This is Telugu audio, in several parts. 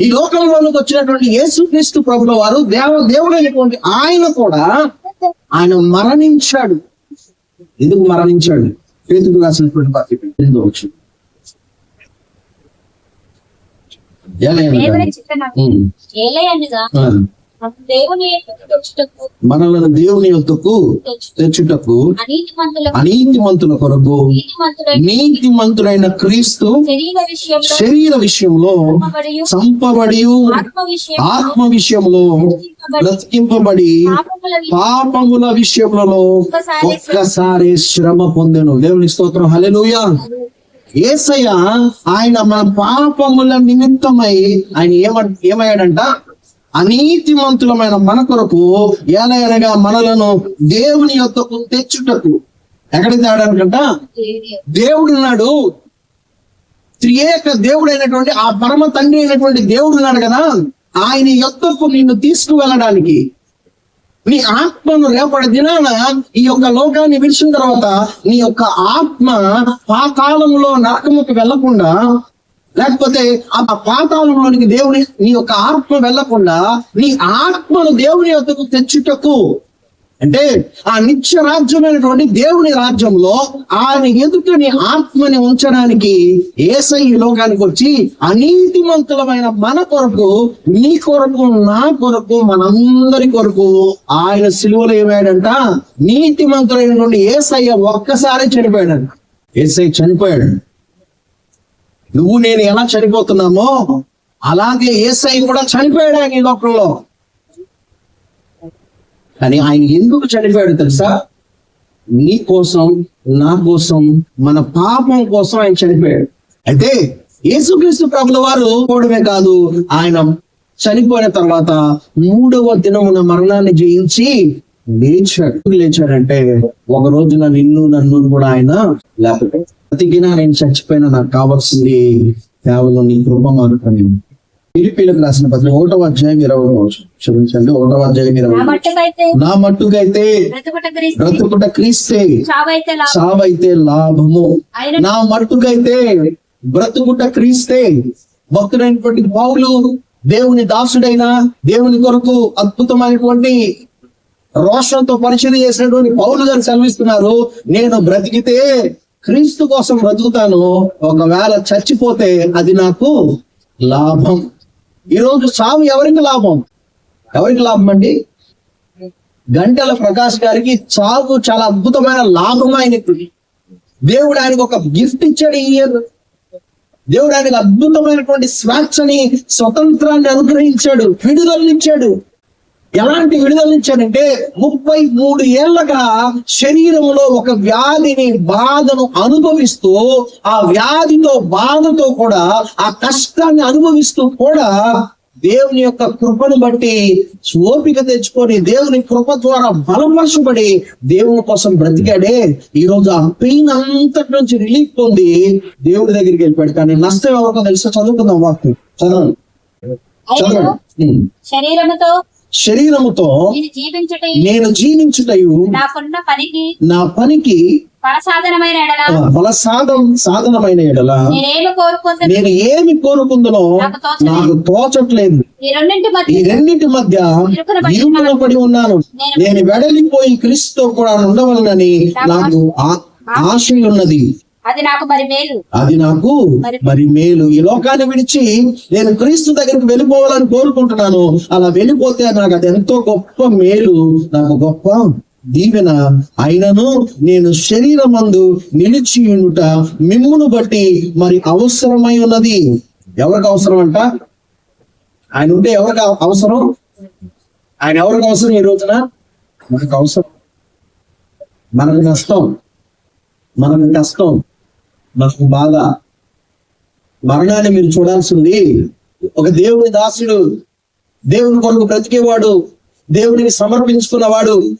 ఈ లోకంలోనికి వచ్చినటువంటి యేసుక్రీస్తు ప్రభుల వారు దేవ దేవుడైనటువంటి ఆయన కూడా ఆయన మరణించాడు. ఎందుకు మరణించాడు? పేతుడు రాసినటువంటి పత్రిక వచనం. ఏలయనగా, మనలను దేవుని యొద్దకు తెచ్చుటకు అనీతిమంతులకు అనీతిమంతుల కొరకు నీతిమంతులైన నీతిమంతుడైన క్రీస్తు శరీర విషయంలో చంపబడి ఆత్మ విషయంలో బ్రతికింపబడి పాపముల విషయంలో ఒక్కసారి శ్రమ పొందెను. దేవుని స్తోత్రం. హల్లెలూయా. ఏసయ్య ఆయన మన పాపముల నిమిత్తమై ఆయన ఏమ ఏమయ్యాడంట? అనీతిమంతులమైన మన కొరకు ఏలయనగా మనలను దేవుని యొక్కకు తెచ్చుటకు. ఎక్కడికి తేడానికంట? దేవుడున్నాడు త్రియేక దేవుడైనటువంటి ఆ పరమ తండ్రి అయినటువంటి దేవుడు ఉన్నాడు కదా. ఆయన యొక్కకు నిన్ను తీసుకువెళ్ళడానికి. నీ ఆత్మను రేపటి దినాన ఈ యొక్క లోకాన్ని విడిచిన తర్వాత నీ యొక్క ఆత్మ పాతాళంలో నరకముకు వెళ్ళకుండా లేకపోతే ఆ పాతాళంలోనికి దేవుని నీ యొక్క ఆత్మ వెళ్ళకుండా నీ ఆత్మను దేవుని యొక్కకు తెచ్చుటకు. అంటే ఆ నిత్య రాజ్యమైనటువంటి దేవుని రాజ్యంలో ఆయన ఎదుట నీ ఆత్మని ఉంచడానికి ఏసై ఈ లోకానికి వచ్చి అనీతిమంతులమైన మన కొరకు నీ కొరకు నా కొరకు మనందరి కొరకు ఆయన సిలువలు ఏమాడంట? నీతిమంతులైనటువంటి ఏసయ్య ఒక్కసారి చనిపోయాడు ఏసై చనిపోయాడు నువ్వు నేను ఎలా చనిపోతున్నామో అలాగే ఏసై కూడా చనిపోయాడు ఆయన ఈ లోకంలో. కానీ ఆయన ఎందుకు చనిపోయాడు తెలుసా? నీ కోసం నా కోసం మన పాపం కోసం ఆయన చనిపోయాడు. అయితే యేసుక్రీస్తు ప్రభుల వారు పోవడమే కాదు ఆయన చనిపోయిన తర్వాత మూడవ దినమున మరణాన్ని జయించి లేచాడు లేచాడంటే ఒక రోజున నిన్ను నన్ను కూడా ఆయన లేకపోతే బ్రతికినా నేను చచ్చిపోయినా నాకు కావాల్సింది కేవలం నీ కృప మాత్రమే. పిలిపిలకు రాసిన పత్రిక ఒకటవ అధ్యాయం ఇరవై. క్షమించండి ఒకటవ అధ్యాయం ఇరవై నా మట్టుకైతే బ్రతుకుట క్రీస్తు చావైతే లాభము. నా మట్టుకైతే బ్రతుకుట క్రీస్తే. భక్తుడైనటువంటి పౌలు దేవుని దాసుడైన దేవుని కొరకు అద్భుతమైనటువంటి రోషంతో పరిచయం చేసినటువంటి పౌలు గారు సెలవిస్తున్నారు నేను బ్రతికితే క్రీస్తు కోసం బ్రతుకుతాను ఒకవేళ చచ్చిపోతే అది నాకు లాభం. ఈరోజు సాగు ఎవరికి లాభం? ఎవరికి లాభం అండి? గంటల ప్రకాష్ గారికి చావు చాలా అద్భుతమైన లాభం ఆయనకి. దేవుడు ఆయనకు ఒక గిఫ్ట్ ఇచ్చాడు ఈ ఇయర్. దేవుడు ఆయనకు అద్భుతమైనటువంటి స్వేచ్ఛని స్వతంత్రాన్ని అనుగ్రహించాడు విడుదలనిచ్చాడు ఎలాంటి విడుదలనిచ్చాడంటే ముప్పై మూడు ఏళ్ళగా శరీరంలో ఒక వ్యాధిని బాధను అనుభవిస్తూ ఆ వ్యాధితో బాధతో కూడా ఆ కష్టాన్ని అనుభవిస్తూ కూడా దేవుని యొక్క కృపను బట్టి ఓపిక తెచ్చుకొని దేవుని కృప ద్వారా బలపరచబడి దేవుని కోసం బ్రతికాడే ఈ రోజు ఆ పెయిన్ అంతటి నుంచి రిలీఫ్ పొంది దేవుడి దగ్గరికి వెళ్ళిపోయాడు. కానీ నష్టం ఎవరికో తెలుసా? చదువుకుందాం వాక్యం. చదవండి. చదవండి. ఉమ్. శరీరముతో నేను జీవించుట నేను జీవించుటయు నాకున్న పనికి నా పనికి ఫలసాధనమైన సాధనమైన ఎడల నేను ఏమి కోరుకుందునో నాకు తోచట్లేదు. ఈ రెండింటి మధ్య ఇరుకున పడి ఉన్నాను. నేను వెడలిపోయి క్రీస్తుతో కూడా ఉండవలనని నాకు ఆశ ఉన్నది అది నాకు మరి మేలు. అది నాకు మరి మేలు. ఈ లోకాన్ని విడిచి నేను క్రీస్తు దగ్గరికి వెళ్ళిపోవాలని కోరుకుంటున్నాను. అలా వెళ్ళిపోతే నాకు అది ఎంతో గొప్ప మేలు. నాకు గొప్ప దీవెన అయినను నేను శరీరమందు నిలిచి ఉండుట మిమ్మును బట్టి మరి అవసరమై ఉన్నది. ఎవరికి అవసరం అంట ఆయన ఉంటే ఎవరికి అవ- అవసరం? ఆయన ఎవరికి అవసరం ఈ రోజున? మనకు అవసరం. మనకు నష్టం మనకు కష్టం. నాకు బాధ మరణాన్ని మీరు చూడాల్సింది ఒక దేవుని దాసుడు దేవుని కొరకు బ్రతికేవాడు దేవునికి సమర్పించుకున్నవాడు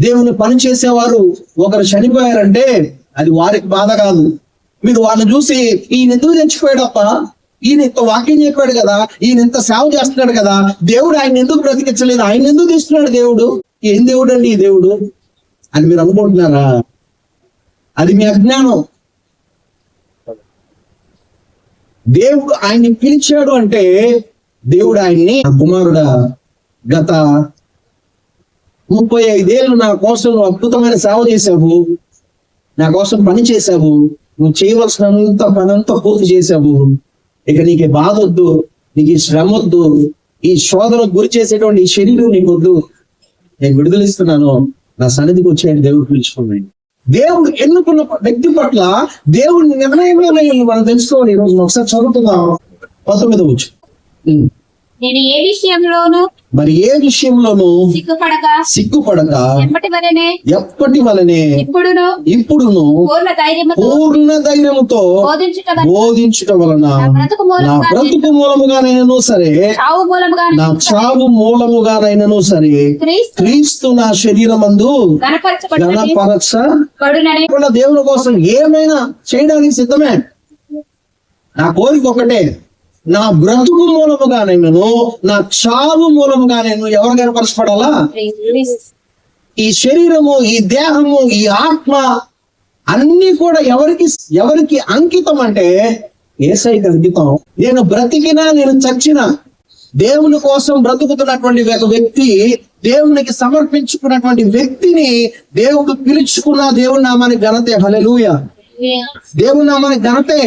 దేవుని పని చేసేవారు ఒకరు చనిపోయారంటే అది వారికి బాధ కాదు. మీరు వాళ్ళని చూసి ఈయన ఎందుకు చచ్చిపోయాడప్ప ఈయన ఇంత వాక్యం చెప్పాడు కదా ఈయన ఇంత సేవ చేస్తున్నాడు కదా దేవుడు ఆయన ఎందుకు బ్రతికించలేదు? ఆయన ఎందుకు తీస్తున్నాడు దేవుడు? ఏం దేవుడు అండి ఈ దేవుడు? అని మీరు అనుకుంటున్నారా? అది మీ అజ్ఞానం. దేవుడు ఆయన్ని పిలిచాడు అంటే దేవుడు ఆయన్ని కుమారుడా గత ముప్పై ఐదేళ్ళు నా కోసం అద్భుతమైన సేవ చేశావు. నా కోసం పని చేశావు. నువ్వు చేయవలసినంత పనంతా పూర్తి చేశావు. ఇక నీకు బాధ వద్దు నీకు ఈ శ్రమ వద్దు. ఈ శోధనకు గురి చేసేటువంటి ఈ శరీరం నీకు వద్దు. నేను విడుదలిస్తున్నాను నా సన్నిధికి వచ్చేయండి దేవుడు పిలుచుకోండి. దేవుడు ఎన్నుకున్న వ్యక్తి పట్ల దేవుడి నిర్ణయమే మనం తెలుసుకోవాలి. ఈరోజు ఒకసారి చదువుతున్నాం పంతొమ్మిది వచ్చు నేను ఏ విషయంలోనూ మరి ఏ విషయంలోనూ సిగ్గుపడక సిగ్గుపడక ఎప్పటి వరనే ఎప్పటి వలనే ఇప్పుడును ఇప్పుడును పూర్ణ ధైర్యముతో పూర్ణ ధైర్యముతో బోధించుట వలన వలన నా బ్రతుకు మూలముగానైనను సరే చావు మూలముగా నా చావు మూలముగానైనను సరే క్రీస్తు నా శరీరమందు గణపరచబడి గణపరచ పడునని. కూడా దేవుని కోసం ఏమైనా చేయడానికి సిద్ధమే? నా కోరిక ఒకటే. నా బ్రతుకు మూలముగానైనను నా చావు మూలముగానైనా ఎవరు కనపరచబడాలా ఈ శరీరము ఈ దేహము ఈ ఆత్మ అన్ని కూడా ఎవరికి ఎవరికి అంకితం అంటే ఏసైకి అంకితం నేను బ్రతికినా నేను చచ్చినా దేవుని కోసం బ్రతుకుతున్నటువంటి ఒక వ్యక్తి దేవునికి సమర్పించుకున్నటువంటి వ్యక్తిని దేవుడు పిలుచుకున్న దేవుని నామానికి ఘనతే. హల్లెలూయ. దేవుని నామానికి ఘనతే.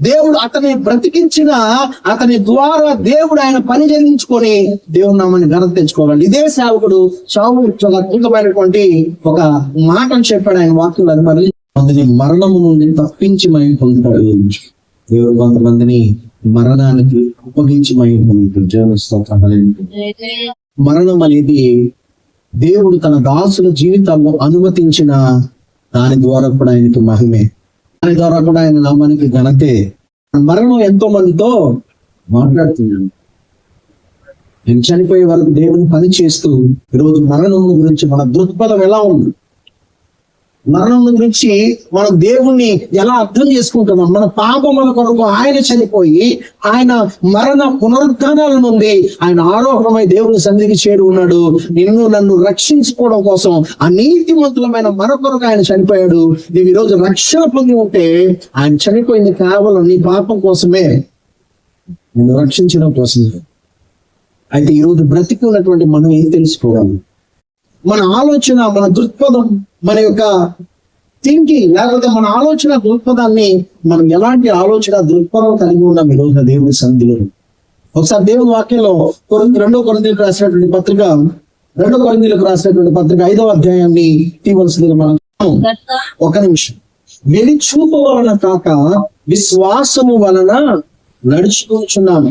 దేవుడు అతని బ్రతికించిన అతని ద్వారా దేవుడు ఆయన పని జరిగించుకొని దేవుడు నామని ఘనత తెచ్చుకోవాలి. ఇదే సేవకుడు చావు చాలా అద్భుతమైనటువంటి ఒక మాటను చెప్పాడు ఆయన వాక్యం అది మరి మరణము నుండి తప్పించి మయం పొందుతాడు. దేవుడు కొంతమందిని మరణానికి అప్పగించి మయం పొందుతాడు. మరణం అనేది దేవుడు తన దాసుల జీవితాల్లో అనుమతించిన దాని ద్వారా కూడా ఆయనకి మహిమే. దాని ద్వారా కూడా ఆయన నామానికి ఘనతే. మరణం ఎంతో మందితో మాట్లాడుతున్నాను నేను చనిపోయే వరకు దేవుని పని చేస్తూ ఈరోజు మరణం గురించి మన దృక్పథం ఎలా ఉంది? మరణం గురించి మనం దేవుణ్ణి ఎలా అర్థం చేసుకుంటున్నాం మన పాపముల కొరకు ఆయన చనిపోయి ఆయన మరణ పునరుద్ధానాల నుండి ఆయన ఆరోహణమై దేవుని సన్నిధికి చేరు ఉన్నాడు. నిన్ను నన్ను రక్షించుకోవడం కోసం ఆ నీతిమంతులమైన మన కొరకు ఆయన చనిపోయాడు. నీవు ఈరోజు రక్షణ పొంది ఉంటే ఆయన చనిపోయింది కేవలం నీ పాపం కోసమే. నిన్ను రక్షించడం కోసమే. అయితే ఈరోజు బ్రతికి ఉన్నటువంటి మనం ఏం తెలుసుకోవాలి? మన ఆలోచన మన దృక్పథం మన యొక్క థింకింగ్ లేకపోతే మన ఆలోచన దృక్పథాన్ని మనం ఎలాంటి ఆలోచన దృక్పథం కలిగి ఉన్నాం ఈ రోజున దేవుని సంధిలో ఒకసారి దేవుని వాక్యంలో రెండో కొరింతలకు రాసినటువంటి పత్రిక రెండో కొరింతలకు రాసినటువంటి పత్రిక ఐదవ అధ్యాయాన్ని తీవలసింది మనం ఒక నిమిషం. వెలి చూపు వలన కాక విశ్వాసము వలన నడుచుకుంటున్నాము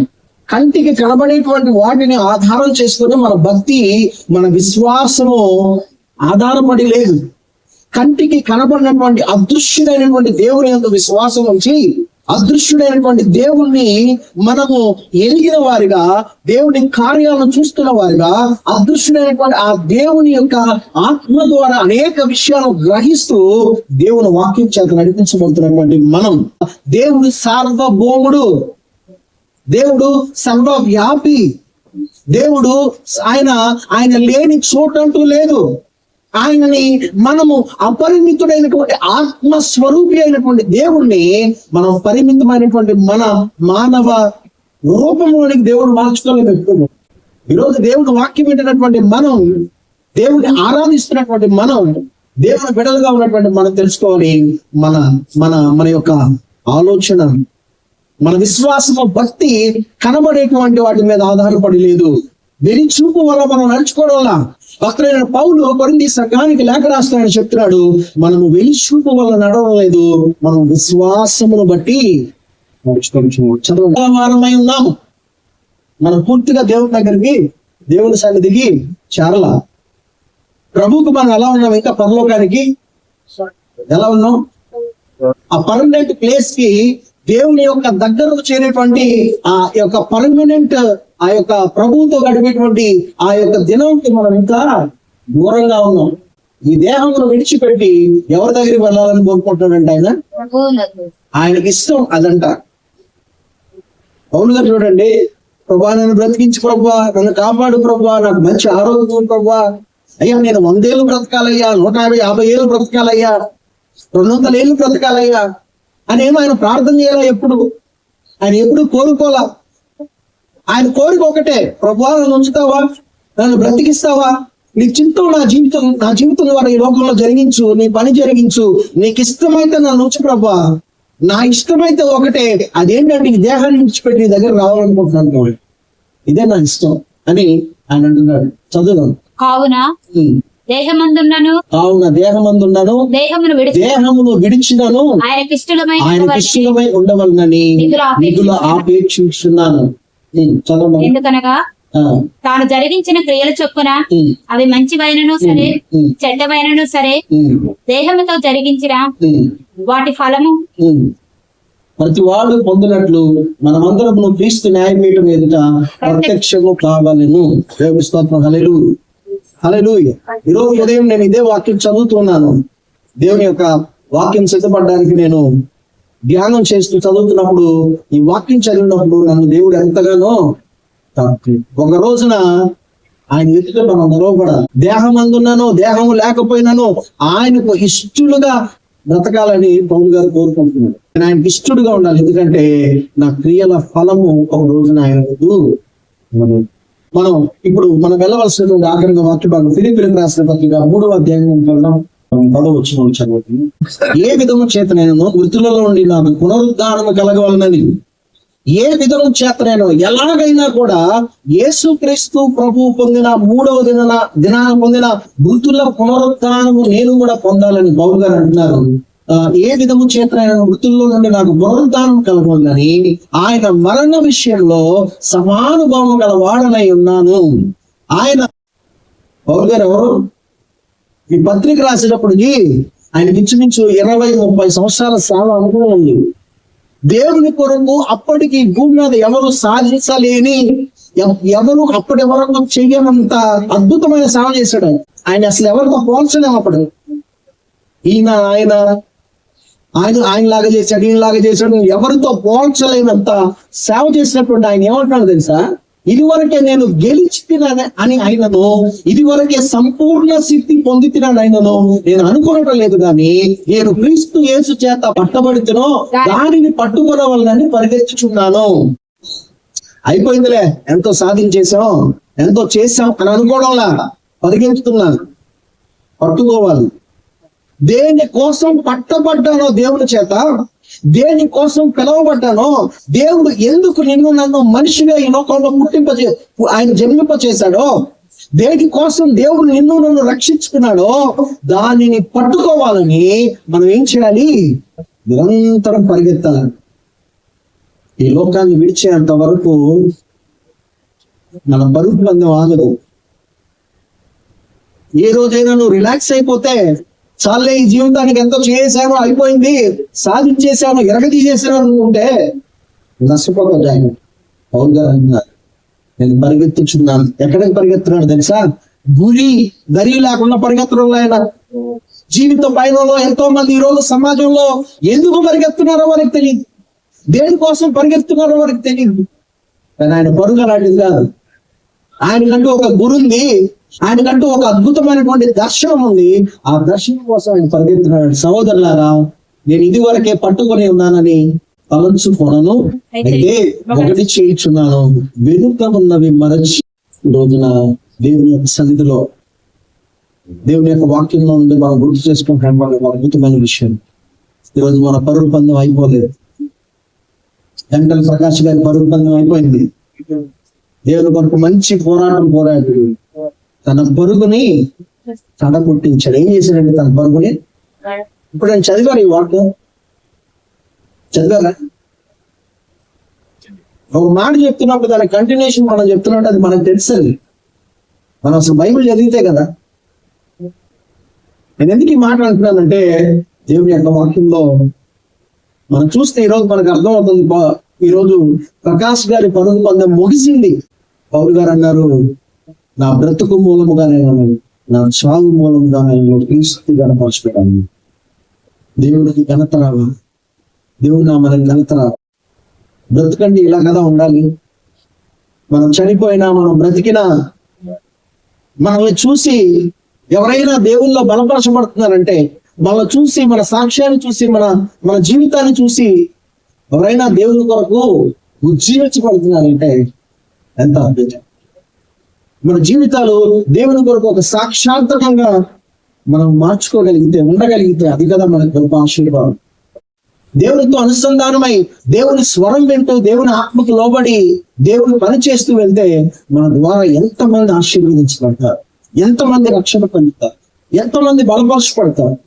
కంటికి కనబడేటువంటి వాటిని ఆధారం చేసుకుని మన భక్తి మన విశ్వాసము ఆధారపడి లేదు. కంటికి కనబడినటువంటి అదృశ్యుడైనటువంటి దేవుని యొక్క విశ్వాసం ఉంచి అదృశ్యుడైనటువంటి దేవుణ్ణి మనము ఎరిగిన వారిగా దేవుని కార్యాలను చూస్తున్న వారిగా అదృశ్యుడైనటువంటి ఆ దేవుని యొక్క ఆత్మ ద్వారా అనేక విషయాలను గ్రహిస్తూ దేవుని వాక్యం చేత నడిపించబడుతున్నటువంటి మనం. దేవుని సార్వభౌముడు దేవుడు సర్వవ్యాపి. దేవుడు ఆయన ఆయన లేని చోటంటూ లేదు. ఆయనని మనము అపరిమితుడైనటువంటి ఆత్మ స్వరూపి అయినటువంటి దేవుణ్ణి మనం పరిమితమైనటువంటి మన మానవ రూపంలోనికి దేవుడు మార్చుకోలేదు ఎప్పుడు. ఈరోజు దేవుడు వాక్యం వింటున్నటువంటి మనం దేవుడిని ఆరాధిస్తున్నటువంటి మనం దేవుని బిడలుగా ఉన్నటువంటి మనం తెలుసుకోవాలి. మన మన మన యొక్క ఆలోచన మన విశ్వాసము భక్తి కనబడేటువంటి వాటి మీద ఆధారపడి లేదు. వెరి చూపు వల్ల మనం నడుచుకోవడం వల్ల భక్తులైన పౌలు కొరింది సంఘానికి లేఖ రాస్తాడని చెప్తున్నాడు. మనము వెలి చూపు వల్ల నడవడం లేదు. మనం విశ్వాసమును బట్టి చదవమై ఉన్నాము. మనం పూర్తిగా దేవుని దగ్గరికి దేవుని సన్నిధికి చేరల. ప్రభుకు మనం ఎలా ఉన్నాం? ఇంకా పరలోకానికి ఎలా ఉన్నాం? ఆ పర్మనెంట్ ప్లేస్కి దేవుని యొక్క దగ్గరకు చేరేటువంటి ఆ యొక్క పర్మనెంట్ ఆ యొక్క ప్రభువుతో గడిపేటువంటి ఆ యొక్క దినంకి మనం ఇంకా దూరంగా ఉన్నాం. ఈ దేహమును విడిచిపెట్టి ఎవరి దగ్గరికి వెళ్ళాలని కోరుకుంటున్నాడంటే ఆయన? ఆయనకి ఇష్టం అదంట. పౌలు గారు చూడండి ప్రభా నన్ను బ్రతికించు ప్రభా నన్ను కాపాడు ప్రభా నాకు మంచి ఆరోగ్యం ప్రభా. అయ్యా నేను వందేళ్ళు బ్రతకాలయ్యా నూట యాభై యాభై ఏళ్ళు బ్రతకాలయ్యా రెండు వందల ఏళ్ళు బ్రతకాలయ్యా. అని ఏమో ఆయన ప్రార్థన చేయాలా ఎప్పుడు? ఆయన ఎప్పుడు కోరుకోలా? ఆయన కోరిక ఒకటే ప్రభు నన్ను ఉంచుతావా? నన్ను బ్రతికిస్తావా? నీ చింతం నా జీవితం నా జీవితం ద్వారా ఈ లోకంలో జరిగించు నీ పని జరిగించు. నీకు ఇష్టమైతే నన్ను ఉంచు ప్రభా. నా ఇష్టమైతే ఒకటే అదేంటంటే ఈ దేహాన్ని విడిచిపెట్టి నీ దగ్గర రావాలనుకుంటున్నాను ఇదే నా ఇష్టం అని ఆయన అంటున్నాడు. చదువుదాం. కావున. దేహమందున్నను? కావున దేహమందున్నాను. దేహమును విడిచి దేహమును విడిచినను. ఆయనకి ఇష్టమై ఆయన ఇష్టమై ఉండవలనని నిధులు ఆపేక్షించున్నాను. నిధులు ఆపేక్షిస్తున్నాను ఉమ్, చదవండి. ఎందుకనగా తాను జరిగించిన క్రియల చొప్పున అవి మంచివైనను సరే ఉమ్, చెడ్డమైనను సరే ఉమ్, దేహముతో జరిగించిన వాటి ఫలము. ప్రతి వాడు పొందినట్లు మనమందరము క్రీస్తు న్యాయపీఠం ఎదుట ప్రత్యక్షము కావాలను. స్తోత్రం. హలెలు హలెలు ఈరోజు ఉదయం నేను ఇదే వాక్యం చదువుతున్నాను. దేవుని యొక్క వాక్యం సిద్ధపడడానికి నేను ధ్యానం చేస్తూ చదువుతున్నప్పుడు ఈ వాక్యం చదివినప్పుడు నన్ను దేవుడు ఎంతగానో. ఒక రోజున ఆయన ఎదుట మనం నిలవబడ దేహం అందున్నాను దేహము లేకపోయినాను ఆయనకు ఇష్టలుగా బ్రతకాలని పౌల్ గారు కోరుకుంటున్నాడు. నేను ఆయనకి ఇష్టడుగా ఉండాలి ఎందుకంటే నా క్రియల ఫలము ఒక రోజున ఆయన ముందు మనం- ఇప్పుడు మనం వెళ్ళవలసినటువంటి ఆఖరిగా వాక్య ఫిలిపిలకు రాసిన పత్రిక మూడవ అధ్యాయం వెళ్దాం పదవ వచ్చిన చదువుతుంది ఏ విధము చేత నేను మృతులలో నుండి నాకు పునరుద్ధారణ కలగవలనని. ఏ విధము చేతనైనా ఎలాగైనా కూడా యేసుక్రీస్తు ప్రభు పొందిన మూడవ దిన దినాన పొందిన మృతుల పునరుద్ధానము నేను కూడా పొందాలని బాబు గారు అంటున్నారు. ఏ విధము చేత నేను మృతుల్లో నుండి నాకు పునరుద్ధానం కలగొందని ఆయన మరణ విషయంలో సమానుభావం గల వాడనై ఉన్నాను. ఆయన పౌరు ఈ పత్రిక రాసేటప్పటికి ఆయన ఇంచుమించు ఇరవై ముప్పై సంవత్సరాల సేవ అనుభవం ఉంది. దేవుని కొరకు అప్పటికి భూమి మీద ఎవరు సాధించలేని ఎవరు అప్పటి వరకు చెయ్యనంత అద్భుతమైన సేవ చేశాడు ఆయన. ఆయన అసలు ఎవరితో పోల్చలేము అప్పుడు. ఈయన ఆయన ఆయన ఆయన లాగా చేశాడు ఈయన లాగా చేశాడు ఎవరితో పోల్చలేనంత సేవ చేసినటువంటి ఆయన ఏమంటున్నాడు తెలుసా? ఇదివరకే నేను గెలిచి తినాను అని ఆయనను ఇదివరకే సంపూర్ణ సిద్ధి పొంది తినాను ఆయనను నేను అనుకోవటం లేదు కానీ నేను క్రీస్తు యేసు చేత పట్టబడితేనో దానిని పట్టుకోవాలని పరిగెత్తుచున్నాను. అయిపోయిందిలే ఎంతో సాధించేసాం ఎంతో చేసాం అని అనుకోవడంలా పరిగెత్తుతున్నాను పట్టుకోవాలి. దేని కోసం పట్టబడ్డానో దేవుని చేత దేని కోసం పిలవబడ్డానో దేవుడు ఎందుకు నిన్ను నన్ను మనిషిగా ఈ లోకంలో పుట్టింపజే ఆయన జన్మింప చేశాడో దేని కోసం దేవుడు నిన్ను నన్ను రక్షించుకున్నాడో దానిని పట్టుకోవాలని మనం ఏం చేయాలి? నిరంతరం పరిగెత్తాలి. ఈ లోకాన్ని విడిచేంత వరకు మన బరువు పందెం ఆగదు. ఏ రోజైనా నువ్వు రిలాక్స్ అయిపోతే చాలే ఈ జీవితానికి ఎంతో చేశాను అయిపోయింది. సాధించేశాను ఎరగదీసేసాను అనుకుంటే నష్టపోకూడదు ఆయన పౌల్ గారు అన్నారు. నేను పరిగెత్తుచున్నాను. ఎక్కడికి పరిగెత్తున్నాడు తెలుసా? గురి దరి లేకుండా పరిగెత్తడం ఆయన. జీవితం పైన ఎంతో మంది ఈ రోజు సమాజంలో ఎందుకు పరిగెత్తున్నారో వారికి తెలియదు. దేనికోసం పరిగెత్తున్నారో వారికి తెలియదు. కానీ ఆయన పరుగు అలాంటిది కాదు. ఆయనకంటూ ఒక గురు ఉంది ఆయనకంటూ ఒక అద్భుతమైనటువంటి దర్శనం ఉంది. ఆ దర్శనం కోసం ఆయన పరిగెత్తున్నాడు. సహోదరులారా నేను ఇది వరకే పట్టుకొని ఉన్నానని తలంచుకొనను. అయితే ఒకటి చేయించున్నాను. వెనుక ఉన్నవి మరచి రోజున దేవుని యొక్క సన్నిధిలో దేవుని యొక్క వాక్యంలో ఉండి మనం గుర్తు చేసుకుంటాం. మన అద్భుతమైన విషయం. ఈరోజు మన పరుగు పందెం అయిపోలేదు. వెంకట ప్రకాష్ గారి పరుగు పందెం అయిపోయింది. దేవుని కొరకు మంచి పోరాటం పోరాడు తన పరుగుని తడపుట్టించాడు ఏం చేశాడండి తన పరుగుని? ఇప్పుడు నేను చదివాను ఈ వాక్యం చదివారా? ఒక మాట చెప్తున్నప్పుడు దాని కంటిన్యూషన్ మనం చెప్తున్నట్టు అది మనకు తెలుసండి. మనం అసలు బైబిల్ చదివితే కదా. నేను ఎందుకు ఈ మాట అంటున్నానంటే దేవుని యొక్క వాక్యంలో మనం చూస్తే ఈరోజు మనకు అర్థమవుతుంది. ప- ఈరోజు ప్రకాష్ గారి పరుగు పందెం ముగిసింది. పౌరు గారు అన్నారు నా బ్రతుకు మూలముగా నేను నా సాగు మూలముగా నేను క్రీస్తు గణపరచుకుంటాను దేవుడికి ఘనత రావా? దేవుడు నా మనకి ఘనత రావా? బ్రతుకండి ఇలా కదా ఉండాలి. మనం చనిపోయినా మనం బ్రతికినా మనల్ని చూసి ఎవరైనా దేవుల్లో బలపరచబడుతున్నారంటే మనల్ని చూసి మన సాక్ష్యాన్ని చూసి మన మన జీవితాన్ని చూసి ఎవరైనా దేవుని కొరకు ఉజ్జీవించబడుతున్నారంటే ఎంత అద్భుతం. మన జీవితాలు దేవుని కొరకు ఒక సాక్షాత్కంగా మనం మార్చుకోగలిగితే ఉండగలిగితే అది కదా మనకు గొప్ప ఆశీర్వాదం. దేవునితో అనుసంధానమై దేవుని స్వరం వింటూ దేవుని ఆత్మకు లోబడి దేవుని పని చేస్తూ వెళ్తే మన ద్వారా ఎంతమంది ఆశీర్వదించబడతారు ఎంతమంది రక్షణ పొందుతారు ఎంతమంది బలపరచబడతారు.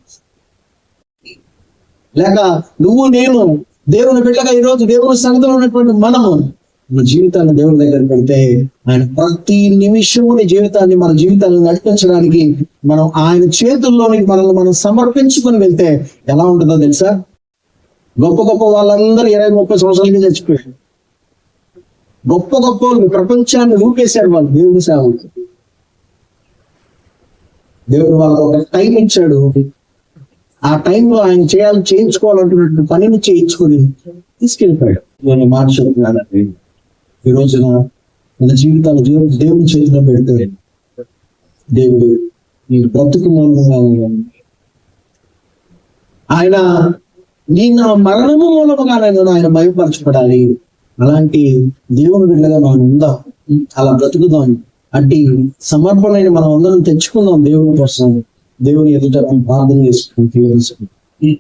లేక నువ్వు నేను దేవుని బిడ్డగా ఈరోజు దేవుని సన్నిధిలో ఉన్నటువంటి మనము మన జీవితాన్ని దేవుని దగ్గర పెడితే ఆయన ప్రతి నిమిషము నీ జీవితాన్ని మన జీవితాన్ని నడిపించడానికి మనం ఆయన చేతుల్లోనికి మనల్ని మనం సమర్పించుకొని వెళ్తే ఎలా ఉంటుందో తెలుసా? గొప్ప గొప్ప వాళ్ళందరూ ఇరవై ముప్పై సంవత్సరాలకి చచ్చిపోయారు. గొప్ప గొప్ప ప్రపంచాన్ని ఊపేశారు వాళ్ళు దేవుని సేవకు దేవుడు వాళ్ళకు ఒక టైం ఇచ్చాడు. ఆ టైంలో ఆయన చేయాలి చేయించుకోవాలంటున్నట్టు పనిని చేయించుకొని తీసుకెళ్ళిపోయాడు. నేను మాట చెప్తున్నానండి ఈ రోజున మన జీవితాలు దేవుడు దేవుని చేతిలో పెడితే దేవుడు ఈ బ్రతుకు ఆయన నీ నా మరణము మూలముగా నేను ఆయన భయపరచబడాలి అలాంటి దేవుని బిడ్డగా మనం ఉందా. అలా బ్రతుకుదాం. అంటే సమర్పణని మనం అందరం తెచ్చుకుందాం దేవుని కోసం. దేవుని ఎదుట ప్రార్థన చేసుకుంటాం